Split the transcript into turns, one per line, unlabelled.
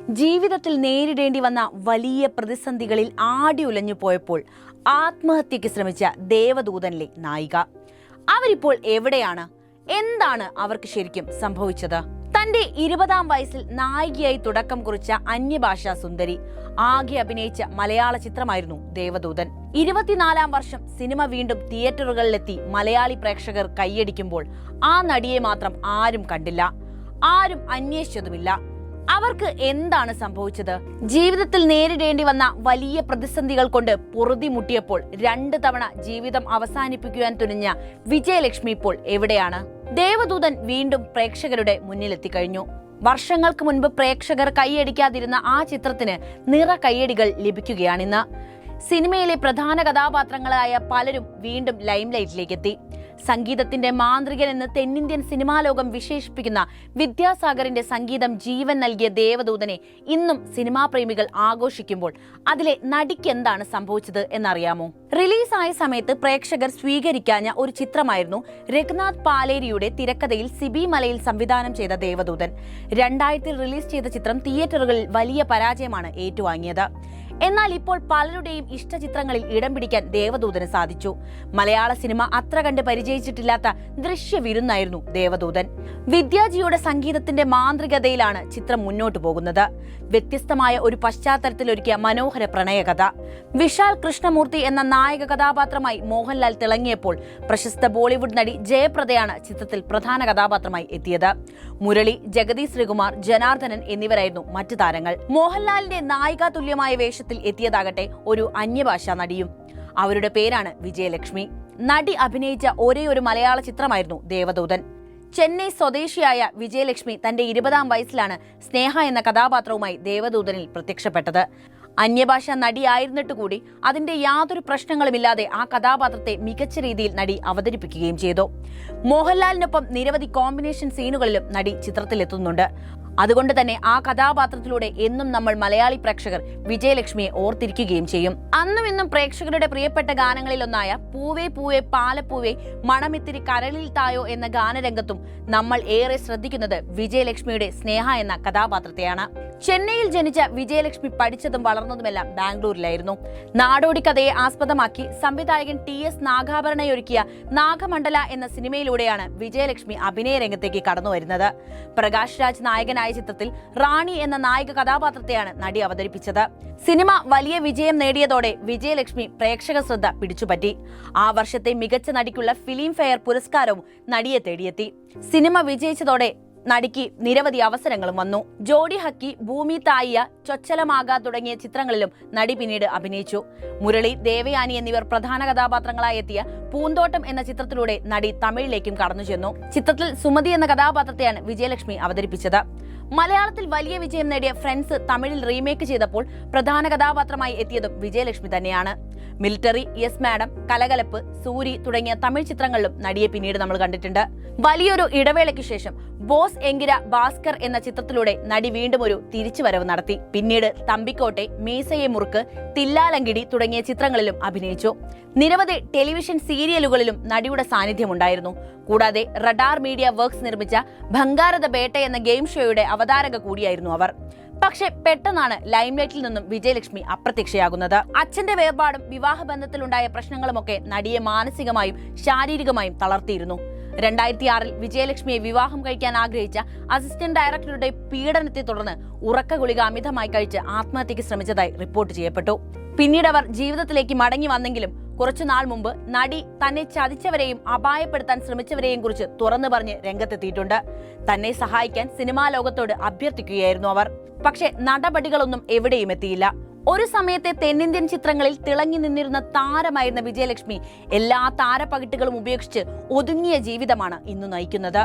ജീവിതത്തിൽ നേരിടേണ്ടി വന്ന വലിയ പ്രതിസന്ധികളിൽ ആടി ഉലഞ്ഞു പോയപ്പോൾ ആത്മഹത്യക്ക് ശ്രമിച്ച ദേവദൂതനിലെ നായിക. അവരിപ്പോൾ എവിടെയാണ്? എന്താണ് അവർക്ക് ശരിക്കും സംഭവിച്ചത്? തന്റെ ഇരുപതാം വയസ്സിൽ നായികയായി തുടക്കം കുറിച്ച അന്യഭാഷാ സുന്ദരി ആകെ അഭിനയിച്ച മലയാള ചിത്രമായിരുന്നു ദേവദൂതൻ. ഇരുപത്തിനാലാം വർഷം സിനിമ വീണ്ടും തിയേറ്ററുകളിലെത്തി മലയാളി പ്രേക്ഷകർ കൈയടിക്കുമ്പോൾ ആ നടിയെ മാത്രം ആരും കണ്ടില്ല. ആരും അന്വേഷിച്ചതുമില്ല. അവർക്ക് എന്താണ് സംഭവിച്ചത്? ജീവിതത്തിൽ നേരിടേണ്ടി വന്ന വലിയ പ്രതിസന്ധികൾ കൊണ്ട് പൊറുതി മുട്ടിയപ്പോൾ രണ്ട് തവണ ജീവിതം അവസാനിപ്പിക്കുവാൻ തുനിഞ്ഞ വിജയലക്ഷ്മി ഇപ്പോൾ എവിടെയാണ്? ദേവദൂതൻ വീണ്ടും പ്രേക്ഷകരുടെ മുന്നിലെത്തിക്കഴിഞ്ഞു. വർഷങ്ങൾക്ക് മുൻപ് പ്രേക്ഷകർ കൈയടിക്കാതിരുന്ന ആ ചിത്രത്തിന് നിറ കൈയടികൾ ലഭിക്കുകയാണിന്ന്. സിനിമയിലെ പ്രധാന കഥാപാത്രങ്ങളായ പലരും വീണ്ടും ലൈംലൈറ്റിലേക്ക് എത്തി സംഗീതത്തിന്റെ മാന്ത്രികൻ എന്ന് തെന്നിന്ത്യൻ സിനിമാ ലോകം വിശേഷിപ്പിക്കുന്ന വിദ്യാസാഗറിന്റെ സംഗീതം ജീവൻ നൽകിയ ദേവദൂതനെ ഇന്നും സിനിമാ പ്രേമികൾ ആഘോഷിക്കുമ്പോൾ അതിലെ നടിക്ക് എന്താണ് സംഭവിച്ചത് എന്നറിയാമോ? റിലീസായ സമയത്ത് പ്രേക്ഷകർ സ്വീകരിക്കാഞ്ഞ ഒരു ചിത്രമായിരുന്നു രഘുനാഥ് പാലേരിയുടെ തിരക്കഥയിൽ സിബി മലയിൽ സംവിധാനം ചെയ്ത ദേവദൂതൻ. രണ്ടായിരത്തിൽ റിലീസ് ചെയ്ത ചിത്രം തിയേറ്ററുകളിൽ വലിയ പരാജയമാണ് ഏറ്റുവാങ്ങിയത്. എന്നാൽ ഇപ്പോൾ പലരുടെയും ഇഷ്ടചിത്രങ്ങളിൽ ഇടം പിടിക്കാൻ ദേവദൂതന് സാധിച്ചു. മലയാള സിനിമ അത്ര കണ്ട് പരിചയിച്ചിട്ടില്ലാത്ത ദൃശ്യവിരുന്നായിരുന്നു ദേവദൂതൻ. വിദ്യാജിയുടെ സംഗീതത്തിന്റെ മാന്ത്രികതയിലാണ് ചിത്രം മുന്നോട്ടു പോകുന്നത്. വ്യത്യസ്തമായ ഒരു പശ്ചാത്തലത്തിൽ ഒരുക്കിയ മനോഹര പ്രണയകഥ. വിശാൽ കൃഷ്ണമൂർത്തി എന്ന നായക കഥാപാത്രമായി മോഹൻലാൽ തിളങ്ങിയപ്പോൾ പ്രശസ്ത ബോളിവുഡ് നടി ജയപ്രദയാണ് ചിത്രത്തിൽ പ്രധാന കഥാപാത്രമായി എത്തിയത്. മുരളി ജഗതി ശ്രീകുമാർ ജനാർദ്ദനൻ എന്നിവരായിരുന്നു മറ്റു താരങ്ങൾ. മോഹൻലാലിന്റെ നായികാ തുല്യമായ വേഷത്തിൽ എത്തിയതാകട്ടെ ഒരു അന്യഭാഷാ നടിയും. അവരുടെ പേരാണ് വിജയലക്ഷ്മി. നടി അഭിനയിച്ച ഒരേ ഒരു മലയാള ചിത്രമായിരുന്നു ദേവദൂതൻ. ചെന്നൈ സ്വദേശിയായ വിജയലക്ഷ്മി തന്റെ ഇരുപതാം വയസ്സിലാണ് സ്നേഹ എന്ന കഥാപാത്രവുമായി ദേവദൂതനിൽ പ്രത്യക്ഷപ്പെട്ടത്. അന്യഭാഷ നടിയായിരുന്നിട്ട് കൂടി അതിന്റെ യാതൊരു പ്രശ്നങ്ങളുമില്ലാതെ ആ കഥാപാത്രത്തെ മികച്ച രീതിയിൽ നടി അവതരിപ്പിക്കുകയും ചെയ്തു. മോഹൻലാലിനൊപ്പം നിരവധി കോമ്പിനേഷൻ സീനുകളിലും നടി ചിത്രത്തിലെത്തുന്നുണ്ട്. അതുകൊണ്ട് തന്നെ ആ കഥാപാത്രത്തിലൂടെ എന്നും നമ്മൾ മലയാളി പ്രേക്ഷകർ വിജയലക്ഷ്മിയെ ഓർത്തിരിക്കുകയും ചെയ്യും. അന്നും ഇന്നും പ്രേക്ഷകരുടെ പ്രിയപ്പെട്ട ഗാനങ്ങളിലൊന്നായ പൂവേ പൂവേ പാലപ്പൂവേ മണമിത്തിരി കരളിൽ തായോ എന്ന ഗാനരംഗത്തും നമ്മൾ ഏറെ ശ്രദ്ധിക്കുന്നത് വിജയലക്ഷ്മിയുടെ സ്നേഹ എന്ന കഥാപാത്രത്തെയാണ്. ചെന്നൈയിൽ ജനിച്ച വിജയലക്ഷ്മി പഠിച്ചതും വളർന്നതുമെല്ലാം ബാംഗ്ലൂരിലായിരുന്നു. നാടോടി കഥയെ ആസ്പദമാക്കി സംവിധായകൻ ടി എസ് നാഗാഭരണയൊരുക്കിയ നാഗമണ്ഡല എന്ന സിനിമയിലൂടെയാണ് വിജയലക്ഷ്മി അഭിനയ രംഗത്തേക്ക് കടന്നു വരുന്നത് പ്രകാശ് രാജ് നായകനായ ചിത്രത്തിൽ റാണി എന്ന നായിക കഥാപാത്രത്തെയാണ് നടി അവതരിപ്പിച്ചത്. സിനിമ വലിയ വിജയം നേടിയതോടെ വിജയലക്ഷ്മി പ്രേക്ഷക ശ്രദ്ധ പിടിച്ചുപറ്റി. ആ വർഷത്തെ മികച്ച നടിക്കുള്ള ഫിലിം ഫെയർ പുരസ്കാരവും നടിയെ തേടിയെത്തി. സിനിമ വിജയിച്ചതോടെ നടിക്ക് നിരവധി അവസരങ്ങളും വന്നു. ജോഡി ഹക്കി ഭൂമി തായിയ ചൊച്ചലമാക തുടങ്ങിയ ചിത്രങ്ങളിലും നടി പിന്നീട് അഭിനയിച്ചു. മുരളി ദേവയാനി എന്നിവർ പ്രധാന കഥാപാത്രങ്ങളായി എത്തിയ പൂന്തോട്ടം എന്ന ചിത്രത്തിലൂടെ നടി തമിഴിലേക്കും കടന്നു ചെന്നു. ചിത്രത്തിൽ സുമതി എന്ന കഥാപാത്രത്തെയാണ് വിജയലക്ഷ്മി അവതരിപ്പിച്ചത്. മലയാളത്തിൽ വലിയ വിജയം നേടിയ ഫ്രണ്ട്സ് തമിഴിൽ റീമേക്ക് ചെയ്തപ്പോൾ പ്രധാന കഥാപാത്രമായി എത്തിയതും വിജയലക്ഷ്മി തന്നെയാണ്. Military yes madam Kalakalappu Suri തുടങ്ങിയ തമിഴ് ചിത്രങ്ങളിലും നടിയെ പിന്നീട് നമ്മൾ കണ്ടിട്ടുണ്ട്. വലിയൊരു ഇടവേളയ്ക്ക് ശേഷം ബോസ് എങ്കിര ഭാസ്കർ എന്ന ചിത്രത്തിലൂടെ നടി വീണ്ടും ഒരു തിരിച്ചുവരവ് നടത്തി. പിന്നീട് തമ്പിക്കോട്ടെ മീസയെ മുറുക്ക് തില്ലാലങ്കിടി തുടങ്ങിയ ചിത്രങ്ങളിലും അഭിനയിച്ചു. നിരവധി ടെലിവിഷൻ സീരിയലുകളിലും നടിയുടെ സാന്നിധ്യമുണ്ടായിരുന്നു. കൂടാതെ റഡാർ മീഡിയ വർക്ക്സ് നിർമ്മിച്ച ഭംഗാരത ബേട്ട എന്ന ഗെയിം ഷോയുടെ അവതാരക കൂടിയായിരുന്നു അവർ. പക്ഷെ പെട്ടെന്നാണ് ലൈംലൈറ്റിൽ നിന്നും വിജയലക്ഷ്മി അപ്രത്യക്ഷയാകുന്നത്. അച്ഛന്റെ വേർപാടും വിവാഹബന്ധത്തിലുണ്ടായ പ്രശ്നങ്ങളുമൊക്കെ നടിയെ മാനസികമായും ശാരീരികമായും തളർത്തിയിരുന്നു. രണ്ടായിരത്തി ആറിൽ വിജയലക്ഷ്മിയെ വിവാഹം കഴിക്കാൻ ആഗ്രഹിച്ച അസിസ്റ്റന്റ് ഡയറക്ടറുടെ പീഡനത്തെ തുടർന്ന് ഉറക്ക ഗുളിക അമിതമായി കഴിച്ച് ആത്മഹത്യക്ക് ശ്രമിച്ചതായി റിപ്പോർട്ട് ചെയ്യപ്പെട്ടു. പിന്നീട് അവർ ജീവിതത്തിലേക്ക് മടങ്ങി വന്നെങ്കിലും കുറച്ചുനാൾ മുമ്പ് നടി തന്നെ ചതിച്ചവരെയും അപായപ്പെടുത്താൻ ശ്രമിച്ചവരെയും കുറിച്ച് തുറന്നു പറഞ്ഞ് രംഗത്തെത്തിയിട്ടുണ്ട്. തന്നെ സഹായിക്കാൻ സിനിമാ ലോകത്തോട് അഭ്യർത്ഥിക്കുകയായിരുന്നു അവർ. പക്ഷേ നടപടികളൊന്നും എവിടെയും എത്തിയില്ല. ഒരു സമയത്തെ തെന്നിന്ത്യൻ ചിത്രങ്ങളിൽ തിളങ്ങി നിന്നിരുന്ന താരമായിരുന്ന വിജയലക്ഷ്മി എല്ലാ താരപ്പകിട്ടുകളും ഉപേക്ഷിച്ച് ഒതുങ്ങിയ ജീവിതമാണ് ഇന്ന് നയിക്കുന്നത്.